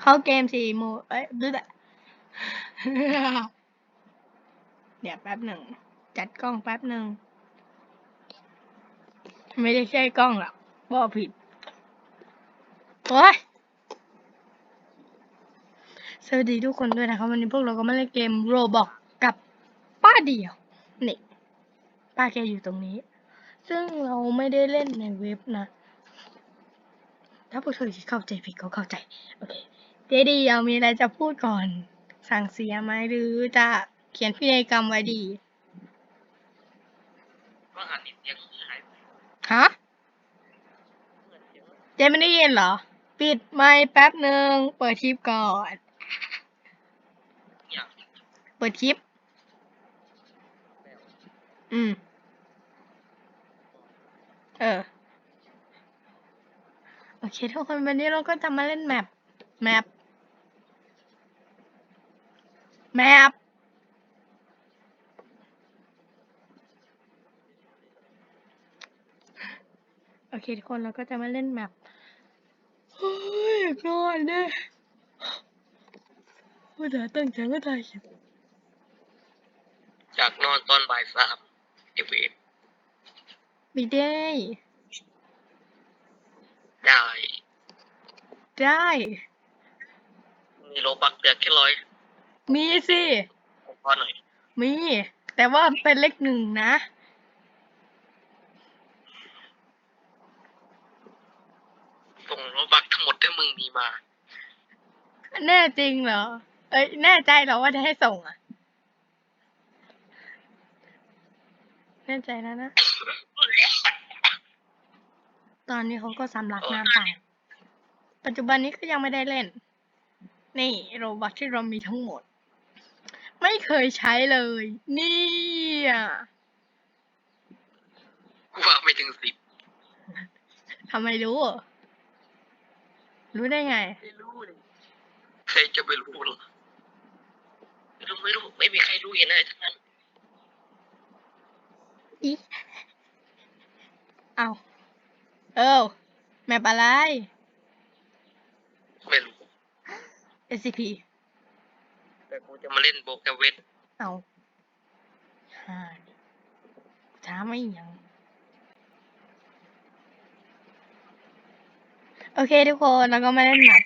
เข้าเกมสี่โมเอ้ยดูแต่เดี๋ยวแป๊บหนึ่ง จัดกล้องแป๊บหนึ่ง ไม่ได้ใช่กล้องหรอกบอกผิด โอ้ยสวัสดีทุกคนด้วยนะครับ วันนี้พวกเราก็มาเล่นเกมโรบอกกับป้าเดียว นี่ ป้าแกอยู่ตรงนี้ ซึ่งเราไม่ได้เล่นในเว็บนะ ถ้าพวกเธอเข้าใจผิดก็เข้าใจ โอเค เจดีเอามีอะไรจะพูดก่อน สั่งเสียไหมหรือจะเขียนพินัยกรรมไว้ดีว่าหันนี่เสียงหายไปฮะเหมือนเสียงเจไม่ได้ยินเหรอ ปิดไมค์แป๊บหนึ่งเปิดคลิปก่อนอย่างเปิดคลิปแล้วอืม เออ โอเคทุกคนวันนี้เราก็จะมาเล่นแมปแมป แมปโอเคทุกคนเราก็จะมาเล่นแมปเฮ้ยอยากนอนเนี่ยว่าเดี๋ยวตั้งใจก็ถ่ายคลิปจากนอนตอนบ่ายสามเอฟเอไม่ได้ ได้ ได้ มีโลบักเดือแค่ร้อย มีสิพอหน่อยมี แต่ว่าเป็นเลขหนึ่งนะ ส่งโลบักทั้งหมดที่มึงมีมา แน่จริงเหรอ เอ้ย แน่ใจเหรอว่าจะให้ส่งอะ แน่ใจแล้วนะ ตอนนี้เขาก็สำลักน้ำไปปัจจุบันนี้ก็ยังไม่ได้เล่น นี่โรบอทที่เรามีทั้งหมด ไม่เคยใช้เลยนี่อะกูว่าไม่ถึงสิบทำไมรู้อะรู้ได้ไง ไม่รู้เลยใครจะไปรู้ล่ะไม่รู้ไม่รู้ไม่มีใครรู้เห็นอะไรทั้งนั้นอีเอาเออแมปอะไรไม่รู้ SCP แต่ กูจะมาเล่นโบกาเวทเอาฮ่าช้าไม่ยัง โอเคทุกคนแล้วก็มาเล่นแมป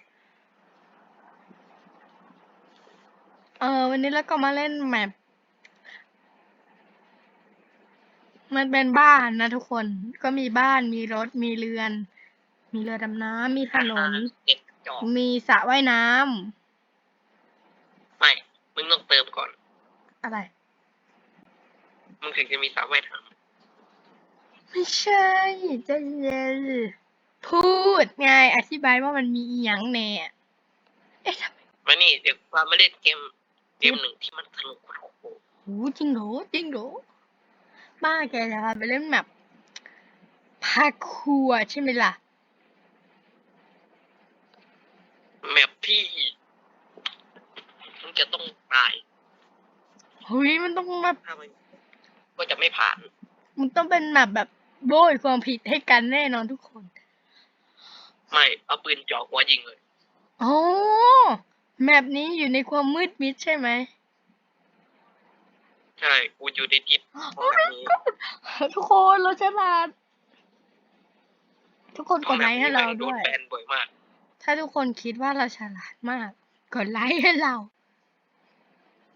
เออวันนี้เราก็มาเล่นแมปมันเป็นบ้านนะทุกคนก็มีบ้านมีรถมีเรือน มีเรือดำน้ำมีถนนเด็กจอกมีสระว่ายน้ำไม่มึงต้องเติมก่อน อะไร มึงถึงจะมีสาวว่ายน้ไม่ใช่ใจะเย็นพูดไงอธิบายว่ามันมีอีหยังแน่เอ๊ะทำไมำมานี่เดี๋ยวพามาเล่นเกมเกมหนึ่งที่มันสนุกกว่าโอ้โหโหจริงเหรอจริงเหรอป้าแกจะพาไปเล่นแบบพาครัวใช่ไหมล่ะ แมปที่มึง จะต้องตาย เฮ้ยมันต้องแบบถ้าไม่ก็จะไม่ผ่าน มันต้องเป็นแบบแบบโบยความผิดให้กันแน่นอนทุกคนไม่เอาปืนจ่อหัวยิงเลย อ๋อแมปนี้อยู่ในความมืดมิดใช่ไหมใช่ กูอยู่ในทิศของแบบนี้ทุกคนเราฉลาดทุกคนกดไลค์ให้เราโดด้นวย แบนบ่อยมาก ถ้าทุกคนคิดว่าเราฉลาดมาก กดไลค์ให้เรา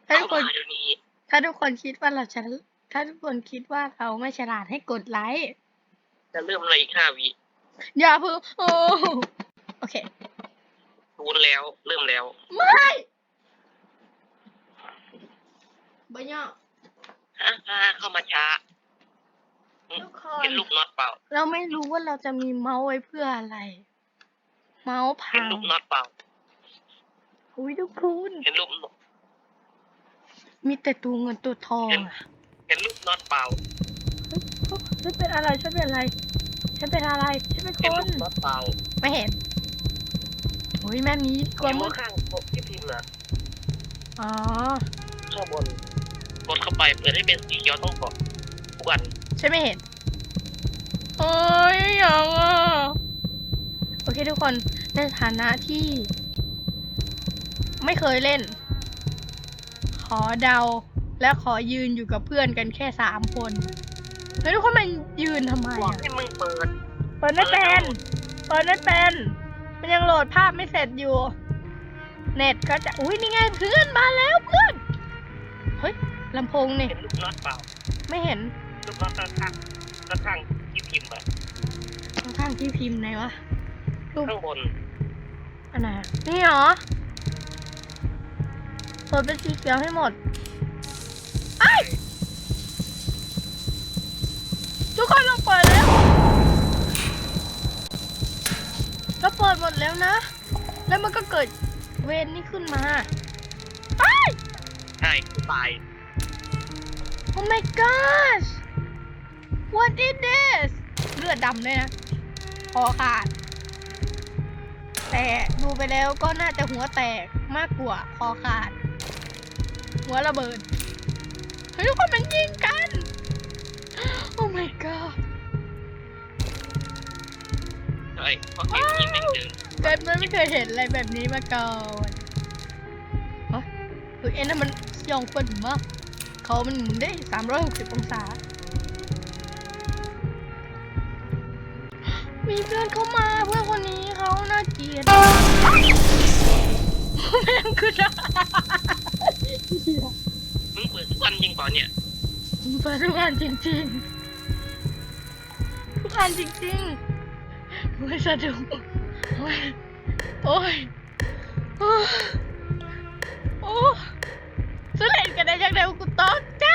ถ้าเข้าทุกคนมาเดี๋ยวนี้ถ้าทุกคนคิดว่าเราฉลาดถ้าทุกคนคิดว่าเราไม่ฉลาดให้กดไลค์จะเริ่มอะไรอีกห้าวิอย่าเพิ่งโอ้โอเครู้แล้ว เริ่มแล้ว ไม่บยอฮะฮะเข้ามาช้าทุกคนเห็นลูกน็อตเปล่า เราไม่รู้ว่าเราจะมีเมาส์ไว้เพื่ออะไร เมาส์เห็นพังลูกน็อตเปล่าอุ้ยทุกคนเห็นลูกน็อต มีแต่ตัวเงินตัวทองอะเห็นลูกน็อตเปล่าฉันเป็นอะไรฉันเป็นอะไร ฉันเป็นอะไร ฉันเป็นคเห็นลูนกน็อตเปล่าไม่เห็นโอ้ยแม่นี้กลัวเห็นมืมืดอข้างปกที่พิมพ์นะอ๋อ ข้างบนกดเข้าไปเปิดให้เป็นสีเขียวต้องกดทุกวันฉันไม่เห็นโอ้ยอย่างอะ โอเคทุกคนในฐานะที่ ไม่เคยเล่น ขอเดา และขอยืนอยู่กับเพื่อนกันแค่สามคนเฮ้ยทุกคนมันยืนทำไมบอกอะให้มึงเปิด เปิดไม่เป็น เปิดไม่เป็น มันยังโหลดภาพไม่เสร็จอยู่ เน็ตก็จะอุ้ยนี่ไงเพื่อนมาแล้วเพื่อน เฮ้ยลำโพงนี่เห็นลูกน็อตเปล่า ไม่เห็นลูกน็อตข้างข้างข้างๆที่พิมพ์อะข้างๆที่พิมพ์ไหนวะรูปข้างบนอันไหนอะนี่เหรอ เปิดเป็นสีเขียวให้หมดไอ้ยทุกคนเราเปิดแล้วเราเปิดหมดแล้วนะ แล้วมันก็เกิดเวนนี่ขึ้นมาไอ้ยใช่ตาย Oh my gosh What is this เลือดดำเลยนะคอขาด แต่ดูไปแล้วก็น่าจะหัวแตกมากกว่าคอขาด หัวระเบิดเฮ้ยทุกคนมันยิงกัน Oh my god ใช่เพราะเกมนี้แม่งเดินเกิดมาไม่เคยเห็นอะไรแบบนี้มาก่อนเฮ้ยเฮ้ยเอ็นนั่นมันสยองคนมากเขามันหมุนได้ 360 องศา มีเพื่อนเข้ามาเพื่อนคนนี้เขาน่าเกลียดแม่งคือจะ มึงเปิดทุกวันจริงเปล่าเนี่ยเปิดทุกอันจริงๆ ทุกอันจริงๆโอ้ยสะดุ้งโอ้ยโอ้ยโอ้ยโอ้ยสุดเล่นกันได้ยังไงวกูตกใจ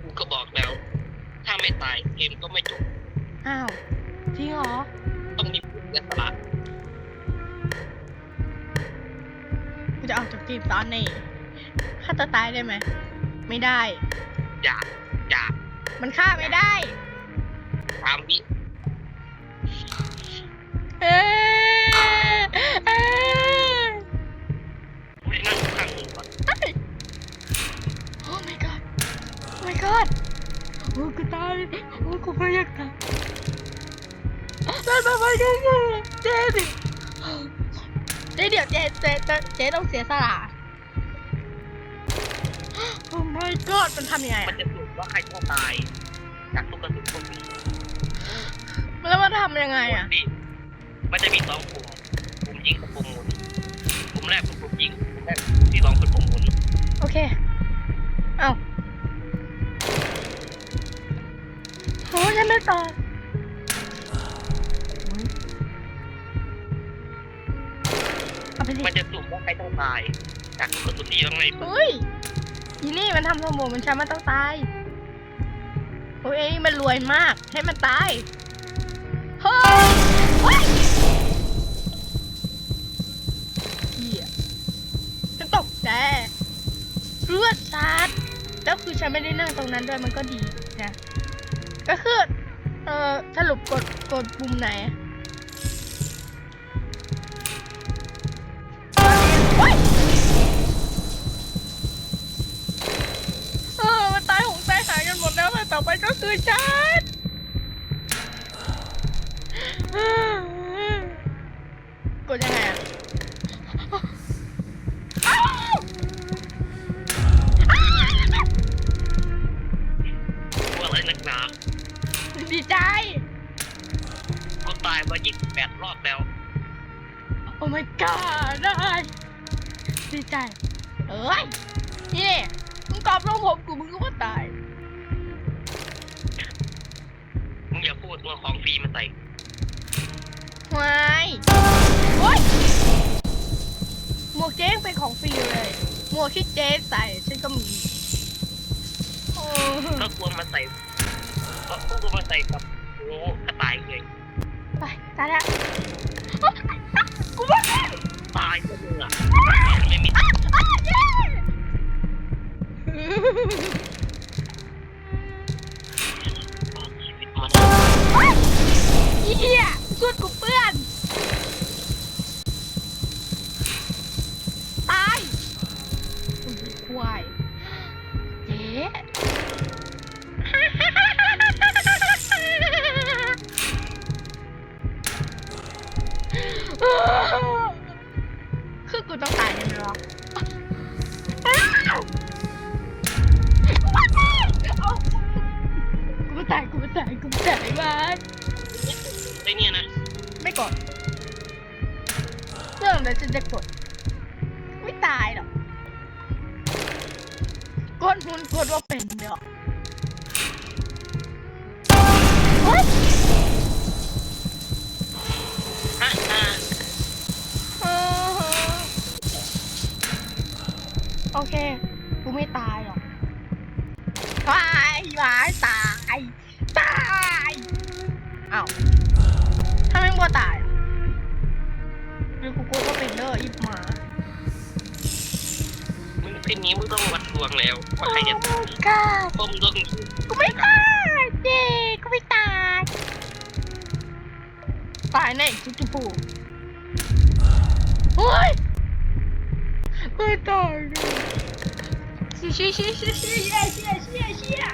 กูก็บอกแล้ว ถ้าไม่ตายเกมก็ไม่จบ อ้าวจริงเหรอ ต้องมีผู้เสียสละ กูจะออกจากทีมตอนนี้ฆ่าตัวตายได้ไหม ไม่ได้ อย่า อย่ามันฆ่าไม่ได้ ตามวิ เอ๊ะ เจ๊เดี๋ยวเจ๊เจ๊เจ๊เจ๊ต้องเสียสละโอ้ my god มันทำยังไงมัอะนจะสรุปว่าใครต้องตายจากลูกกระสุนคนนี้แล้วมันทำยังไงอะดิมันจะมีสองกลุ่มกลุ่มยิงกับกลุ่มหมุนกลุ่มแรกเป็นกลุ่มยิงกลุ่มแรกที่สองเป็นกลุ่มหมุนโอเค เอ้าโอ้ยังไม่ตาย เอาไปสิมันจะสรุปว่าใครต้องตาย จากลูกกระสุนนี้ต้องไงเฮ้ยอีนี่มันทำสมองมันช้ามันต้องตายโอ้ยไอ้นี่มันรวยมาก ให้มันตายเฮ้ยเฮ้ยเหี้ยฉันตกใจเลือดสาดแล้วคือฉันไม่ได้นั่งตรงนั้นด้วยมันก็ดีนะ ก็คือ เอ่อสรุปกดกดปุ่มไหน ตายมา28รอบแล้ว โอ้ my god ได้ดีใจเอ้ย นี่ มึงตอบลงผมกูมึงก็ว่าตาย มึงอย่าพูดว่าของฟรีมาใส่ วายโอ๊ยหมวกเจ๊งเป็นของฟรีเลย หมวกที่เจ๊ใส่ฉันก็มี โอ้ ก็ควรมาใส่ก็ควรมาใส่กับโอ้กระต่ายเลยไป ตายแล้วกูว่าตายก็มึงอะ กดมุนกดว่าเป็นเดี๋ยวเฮ้ยอะอะเออโอเค กูไม่ตายหรอก ตายหวายตาย ตายอ้าวถ้าแม่งบ่ตายอะหรือกูกลัวก็เป็นเด้ออีบหมามึง คืนนี้มึงต้องวัดดวงแล้วว่าใครจะโอ้ God ก้มต้องกูไม่ตายเด็กกูไม่ตายตายแน่จุ๊จุ๊ปูเฮ้ยไม่ตายเลยเชี่ยเชี่ยเชี่ยเชี่ยเชี่ยเชี่ยเชี่ย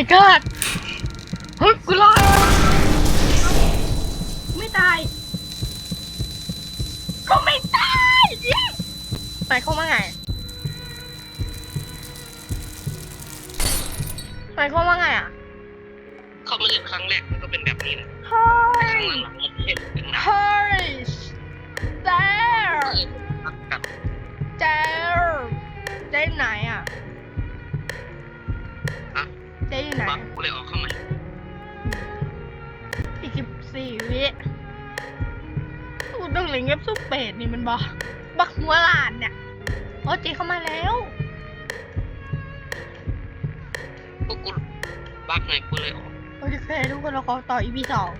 my god เฮ้ยกูรอด ซุปเปดนี่มันบอกบักหัวหลานเนี่ยโอ้เจเข้ามาแล้วพวกกูบักไงกูเลยออก โอเคทุกคนเราขอต่อ EP สอง